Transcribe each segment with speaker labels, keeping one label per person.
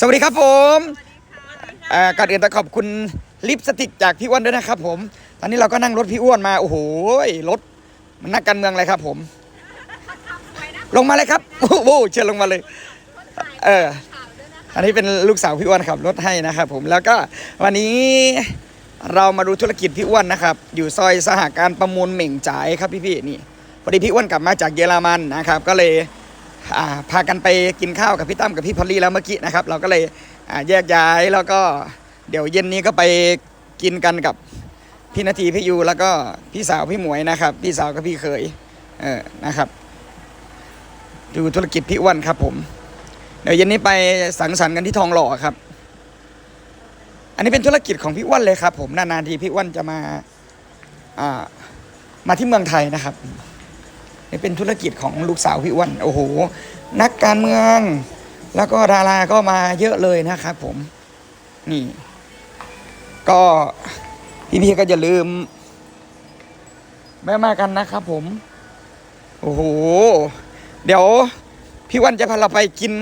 Speaker 1: สวัสดีครับผมเอ่อก่อนอื่นต้องขอบคุณลิปสติกจากพี่อ้วนด้วยนะครับผม ตอนนี้เราก็นั่งรถพี่อ้วนมา โอ้โห รถมันนักการเมืองเลยครับผม ลงมาเลยครับ โอ้โห เชิญลงมาเลย เออ อันนี้เป็นลูกสาวพี่อ้วนขับรถให้นะครับผม แล้วก็วันนี้เรามาดูธุรกิจพี่อ้วนนะครับ อยู่ซอยสหการประมูลเหม่งจ่ายครับพี่ๆนี่ พอดีพี่อ้วนกลับมาจากเยอรมันนะครับ ก็เลย พากันไปกินข้าวกับพี่ตั้มกับพี่พอลลี่แล้วเมื่อกี้นะครับ เราก็เลยแยกย้ายแล้วก็เดี๋ยวเย็นนี้ก็ไปกินกันกับพี่นาทีพี่ยูแล้วก็พี่สาวพี่หมวยนะครับ พี่สาวกับพี่เคยเออนะครับดูธุรกิจพี่อ้วนครับ ผม เดี๋ยวเย็นนี้ไปสังสรรค์กันที่ทองหล่อครับ อันนี้เป็นธุรกิจของพี่อ้วนเลยครับ ผมนานๆทีพี่อ้วนจะมาอ่ามาที่เมืองไทยนะครับ นี่เป็นธุรกิจของลูกสาวพี่อ้วนโอ้โหนักการเมือง แล้วก็ดาราก็มาเยอะเลยนะครับผม นี่ ก็พี่ๆก็อย่าลืมแม่มากันนะครับผม โอ้โห เดี๋ยวพี่วันจะพาเราไปกิน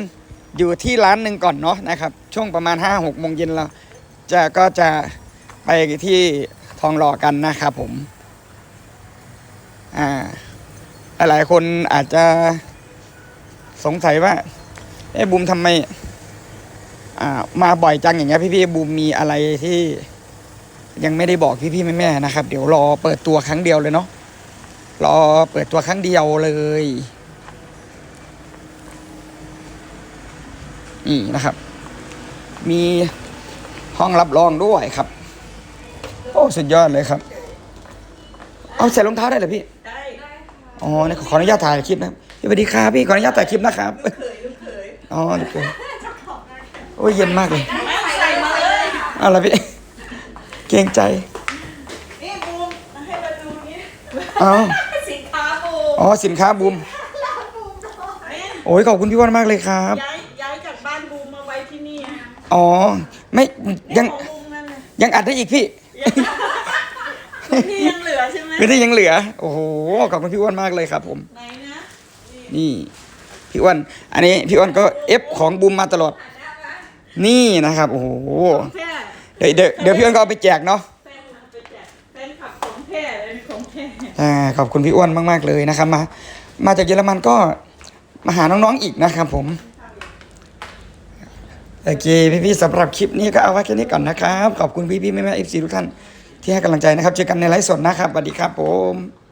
Speaker 1: อยู่ที่ร้านหนึ่งก่อนเนาะนะครับ ช่วงประมาณห้าหกโมงเย็นเราจะก็จะไปที่ทองหล่อกันนะครับผม อ่า หลายคนอาจจะสงสัยว่าเอ้บูมทำไมมาบ่อยจังอย่างเงี้ยพี่ๆบูมมีอะไรที่ยังไม่ได้บอกพี่ๆแม่ๆนะครับ เดี๋ยวรอเปิดตัวครั้งเดียวเลยเนาะรอเปิดตัวครั้งเดียวเลยนี่นะครับ มีห้องรับรองด้วยครับ โอ้ สุดยอดเลยครับ เอาใส่รองเท้าได้เหรอพี่ อ๋อนี่ขออนุญาตถ่ายคลิปนะครับพี่สวัสดีครับพี่ขออนุญาตถ่ายคลิปนะครับ
Speaker 2: ลูกเขยลูกเขย
Speaker 1: อ๋อลูกเขยโอ้ยเย็นมากเลย
Speaker 2: ไม่ใส่มาเลย
Speaker 1: เอาละพี่ เกรงใจ
Speaker 2: นี่บูมมาให้มาดูนี่
Speaker 1: เอา
Speaker 2: สินค้าบูม
Speaker 1: อ๋อสินค้าบูม
Speaker 2: แม่
Speaker 1: โอ้ยขอบคุณพี่อ้วันมากเลยครับ
Speaker 2: ย้ายย้ายจากบ้านบูมมาไว้ที่นี่
Speaker 1: อ๋อไม่ยัง
Speaker 2: ของบูมนั่นเลย
Speaker 1: ยังอัดได้อีกพี่
Speaker 2: นี่ยังเหลือใช่ไหม
Speaker 1: ไม่ได้ยังเหลือ โอ้โห ขอบคุณพี่อ้วนมากเลยครับ ผม
Speaker 2: ไหนนะ
Speaker 1: นี่ พี่อ้วน อันนี้พี่อ้วนก็เอฟของบูมมาตลอด นี่นะครับ โอ้โห
Speaker 2: ของแท้
Speaker 1: เดี๋ยวเดี๋ยวเดี๋ยวพี่อ้วนก็เอาไปแจกเนาะ
Speaker 2: แฟนเอาไปแจกแฟนขับของแท้เลยของแท้
Speaker 1: อ่าขอบคุณพี่อ้วนมาก ๆ เลยนะครับมา มาจากเยอรมันก็มาหาน้องๆอีกนะครับผมโอเคพี่ๆสำหรับคลิปนี้ก็เอาไว้แค่นี้ก่อนนะครับ ขอบคุณพี่ๆแม่ๆเอฟซีทุกท่าน ที่ให้กำลังใจนะครับ เจอกันในไลฟ์สดนะครับสวัสดีครับผม